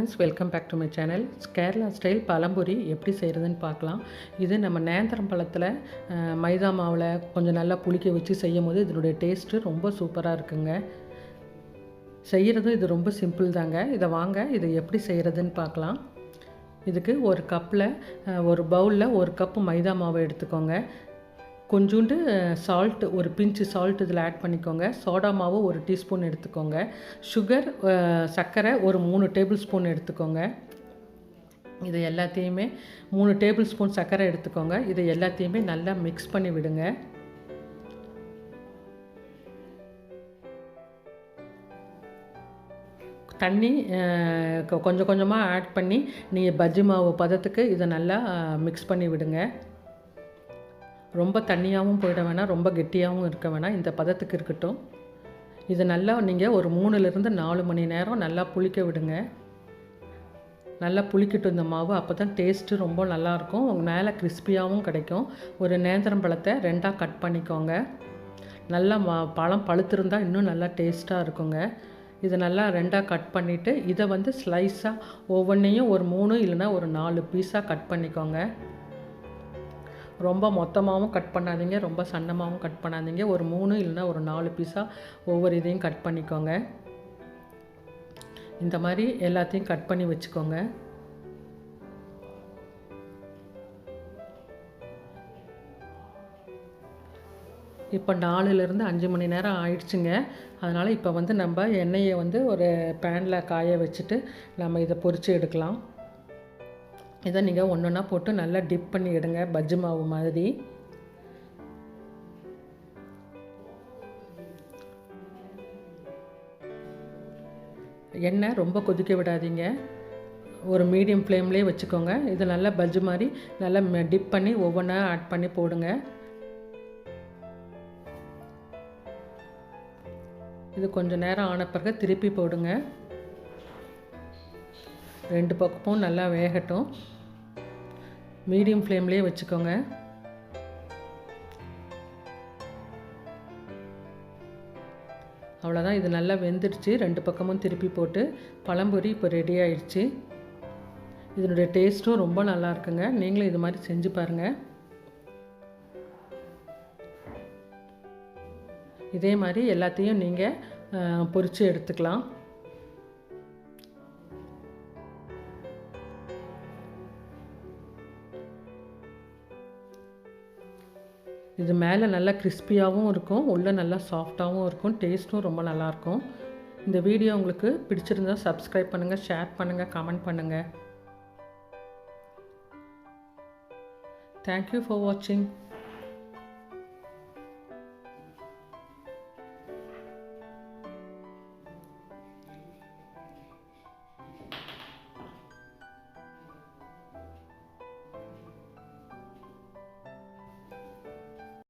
Friends welcome back to my channel Kerala style பழம்பொரி எப்படி செய்கிறதுன்னு பார்க்கலாம். இது நம்ம நேந்திரம் பழத்தில் மைதா மாவில் கொஞ்சம் நல்லா புளிக்க வச்சு செய்யும் போது இதனுடைய டேஸ்ட்டு ரொம்ப சூப்பராக இருக்குங்க. செய்கிறதும் இது ரொம்ப சிம்பிள் தாங்க. இதை வாங்க இதை எப்படி செய்கிறதுன்னு பார்க்கலாம். இதுக்கு ஒரு கப்பில் ஒரு பவுலில் ஒரு கப்பு மைதா மாவை எடுத்துக்கோங்க. கொஞ்சோண்டு சால்ட் ஒரு பிஞ்சு சால்ட் இதில் ஆட் பண்ணிக்கோங்க. சோடா மாவு ஒரு டீஸ்பூன் எடுத்துக்கோங்க. சுகர் சர்க்கரை ஒரு மூணு டேபிள் ஸ்பூன் எடுத்துக்கோங்க. இது எல்லாத்தையுமே மூணு டேபிள் ஸ்பூன் சர்க்கரை எடுத்துக்கோங்க. இதை எல்லாத்தையுமே நல்லா மிக்ஸ் பண்ணி விடுங்க. தண்ணி கொஞ்சம் கொஞ்சமாக ஆட் பண்ணி நீங்கள் பஜ்ஜி மாவு பதத்துக்கு இதை நல்லா மிக்ஸ் பண்ணி விடுங்க. ரொம்ப தண்ணியாகவும் போயிட வேணாம் ரொம்ப கெட்டியாகவும் இருக்க வேணாம். இந்த பதத்துக்கு இருக்கட்டும். இதை நல்லா நீங்கள் ஒரு மூணுலேருந்து நாலு மணி நேரம் நல்லா புளிக்க விடுங்க. நல்லா புளிக்கட்டும் இந்த மாவு அப்போ தான் டேஸ்ட்டு ரொம்ப நல்லாயிருக்கும். உங்கள் மேலே கிறிஸ்பியாகவும் கிடைக்கும். ஒரு நேந்திரம் பழத்தை ரெண்டாக கட் பண்ணிக்கோங்க. நல்லா மா பழம் பழுத்திருந்தால் இன்னும் நல்லா டேஸ்ட்டாக இருக்குங்க. இதை நல்லா ரெண்டாக கட் பண்ணிவிட்டு இதை வந்து ஸ்லைஸாக ஒவ்வொன்றையும் ஒரு மூணு இல்லைன்னா ஒரு நாலு பீஸாக கட் பண்ணிக்கோங்க. ரொம்ப மொத்தமாகவும் கட் பண்ணாதீங்க ரொம்ப சன்னமாகவும் கட் பண்ணாதீங்க. ஒரு மூணு இல்லைன்னா ஒரு நாலு பீஸாக ஒவ்வொரு இதையும் கட் பண்ணிக்கோங்க. இந்த மாதிரி எல்லாத்தையும் கட் பண்ணி வச்சுக்கோங்க. இப்போ நாலுலேருந்து அஞ்சு மணி நேரம் ஆயிடுச்சுங்க. அதனால் இப்போ வந்து நம்ம எண்ணெயை வந்து ஒரு பேனில் காய வச்சுட்டு நம்ம இதை பொறிச்சு எடுக்கலாம். இதை நீங்கள் ஒன்று ஒன்றா போட்டு நல்லா டிப் பண்ணி எடுங்க பஜ்ஜி மாவு மாதிரி. எண்ணெய் ரொம்ப கொதிக்க விடாதீங்க. ஒரு மீடியம் ஃப்ளேம்லேயே வச்சுக்கோங்க. இது நல்லா பஜ்ஜி மாதிரி நல்லா டிப் பண்ணி ஒவ்வொன்றா ஆட் பண்ணி போடுங்க. இது கொஞ்சம் நேரம் ஆன பிறகு திருப்பி போடுங்க. ரெண்டு பக்கமும் நல்லா வேகட்டும். மீடியம் ஃப்ளேம்லேயே வச்சுக்கோங்க. அவ்வளோதான் இது நல்லா வெந்துடுச்சு. ரெண்டு பக்கமும் திருப்பி போட்டு பழம்பொரி இப்போ ரெடி ஆயிடுச்சு. இதனுடைய டேஸ்ட்டும் ரொம்ப நல்லா இருக்குங்க. நீங்களும் இது மாதிரி செஞ்சு பாருங்கள் இதே மாதிரி எல்லாத்தையும் நீங்கள் பொரித்து எடுத்துக்கலாம். இது மேலே நல்லா கிறிஸ்பியாகவும் இருக்கும் உள்ளே நல்லா சாஃப்டாகவும் இருக்கும் டேஸ்ட்டும் ரொம்ப நல்லாயிருக்கும் இந்த வீடியோ உங்களுக்கு பிடிச்சிருந்தா சப்ஸ்கிரைப் பண்ணுங்கள் ஷேர் பண்ணுங்கள் கமெண்ட் பண்ணுங்கள் தேங்க்யூ ஃபார் வாட்சிங்